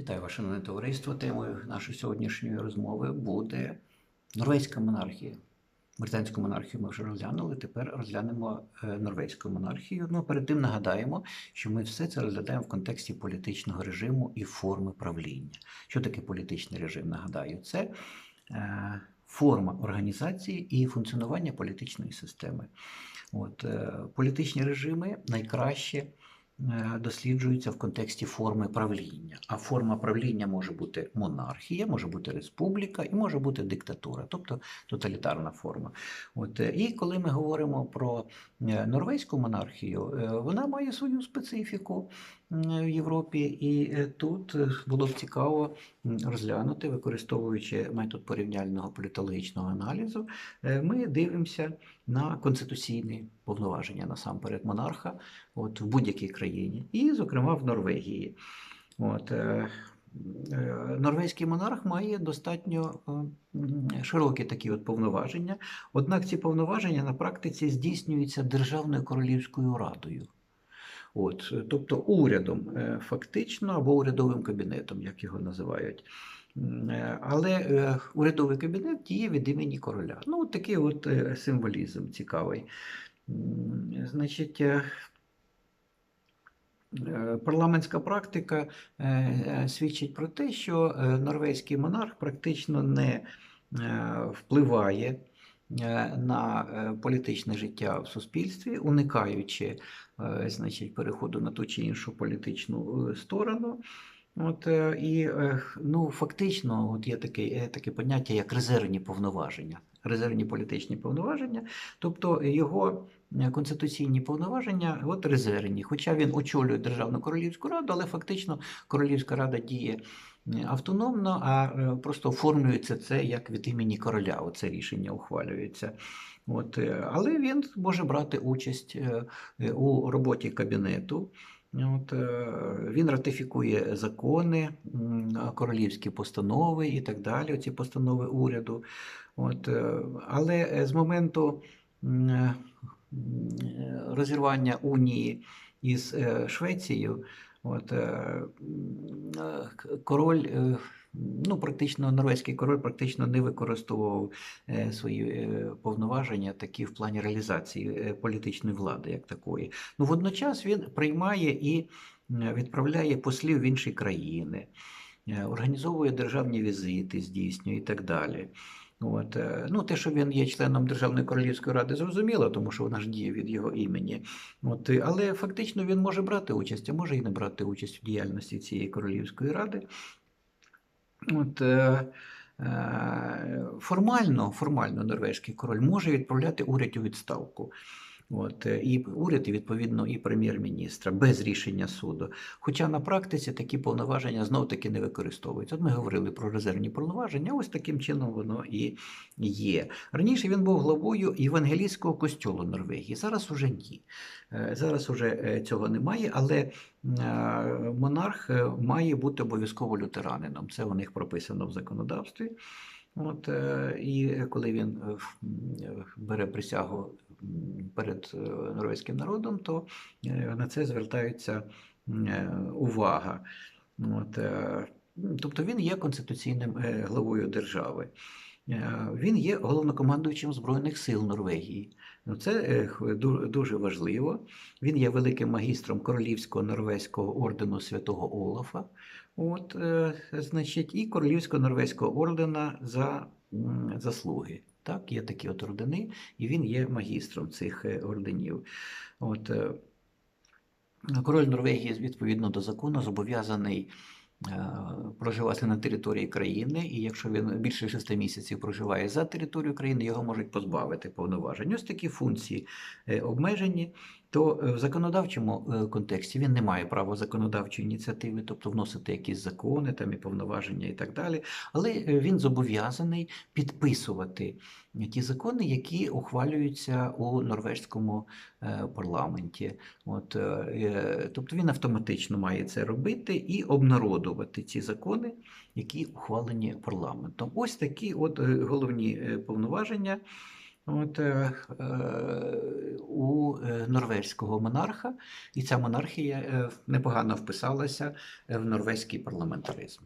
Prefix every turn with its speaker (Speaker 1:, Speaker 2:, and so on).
Speaker 1: Вітаю ваше шановне товариство. Темою нашої сьогоднішньої розмови буде норвезька монархія. Британську монархію ми вже розглянули. Тепер розглянемо е, норвезьку монархію. Ну перед тим нагадаємо, що ми все це розглядаємо в контексті політичного режиму і форми правління. Що таке політичний режим? Нагадаю, це е, форма організації і функціонування політичної системи. От, е, політичні режими найкраще досліджуються в контексті форми правління. А форма правління може бути монархія, може бути республіка і може бути диктатура, тобто тоталітарна форма. От, е, і коли ми говоримо про е, норвезьку монархію, е, вона має свою специфіку в Європі, і е, тут е, було б цікаво розглянути, використовуючи метод порівняльного політологічного аналізу, е, ми дивимося на конституційні повноваження насамперед монарха от, в будь-якій країні, і, зокрема, в Норвегії. От, Норвезький монарх має достатньо широкі такі от повноваження, однак ці повноваження на практиці здійснюються Державною королівською радою. От, тобто урядом е, фактично або урядовим кабінетом, як його називають. Е, Але е, урядовий кабінет діє від імені короля. Ну, от такий от символізм цікавий. Значить, парламентська практика свідчить про те, що норвезький монарх практично не впливає на е, політичне життя в суспільстві, уникаючи е, значить, переходу на ту чи іншу політичну е, сторону. От, е, і е, ну, фактично от є таке, таке поняття, як резервні повноваження. Резервні політичні повноваження, тобто його е, конституційні повноваження от резервні. Хоча він очолює Державну королівську раду, але фактично Королівська рада діє е, автономно, а е, просто оформлюється це як від імені короля. Оце рішення ухвалюється. От, е, але він може брати участь е, е, у роботі кабінету. От, е, він ратифікує закони, королівські постанови і так далі, ці постанови уряду. От, е, але е, з моменту е, розірвання унії із е, Швецією, от, е, е, король, е, ну, практично норвезький король практично не використовував свої повноваження такі в плані реалізації політичної влади, як такої. Ну, водночас він приймає і відправляє послів в інші країни, організовує державні візити, здійснює і так далі. От, е, ну, те, що він є членом Державної королівської ради, зрозуміло, тому що вона ж діє від його імені. От, е, але фактично він може брати участь, а може і не брати участь в діяльності цієї королівської ради. От, е, формально, формально норвезький король може відправляти уряд у відставку. От, е, і уряд, і відповідно, і прем'єр-міністра без рішення суду. Хоча на практиці такі повноваження знов таки не використовуються. От ми говорили про резервні повноваження, ось таким чином воно і є. Раніше він був главою Євангелійського костьолу Норвегії. Зараз уже ні. Е, Зараз уже е, цього немає, але монарх має бути обов'язково лютеранином. Це у них прописано в законодавстві. От, і коли він бере присягу перед е, норвезьким народом, то е, на це звертається е, увага. От, тобто він є конституційним главою держави. Він є головнокомандуючим Збройних сил Норвегії. Ну, Це дуже важливо. Він є великим магістром Королівського норвезького ордену святого Олафа. От, значить, і Королівського норвезького ордена за заслуги. Так, є такі от ордени, і він є магістром цих е, орденів. От, е, король Норвегії, відповідно до закону, зобов'язаний е, проживати на території країни, і якщо він більше шести місяців проживає за територією країни, його можуть позбавити повноважень. Ось такі функції обмежені. То е, в законодавчому е, контексті він не має права законодавчої ініціативи, тобто вносити якісь закони там і повноваження і так далі. Але е, він зобов'язаний підписувати ті закони, які ухвалюються у норвезькому е, парламенті. От, тобто він автоматично має це робити і обнародувати ці закони, які ухвалені парламентом. Ось такі от головні повноваження от, е, е, у е, норвезького монарха, і ця монархія е, непогано вписалася в норвезький парламентаризм.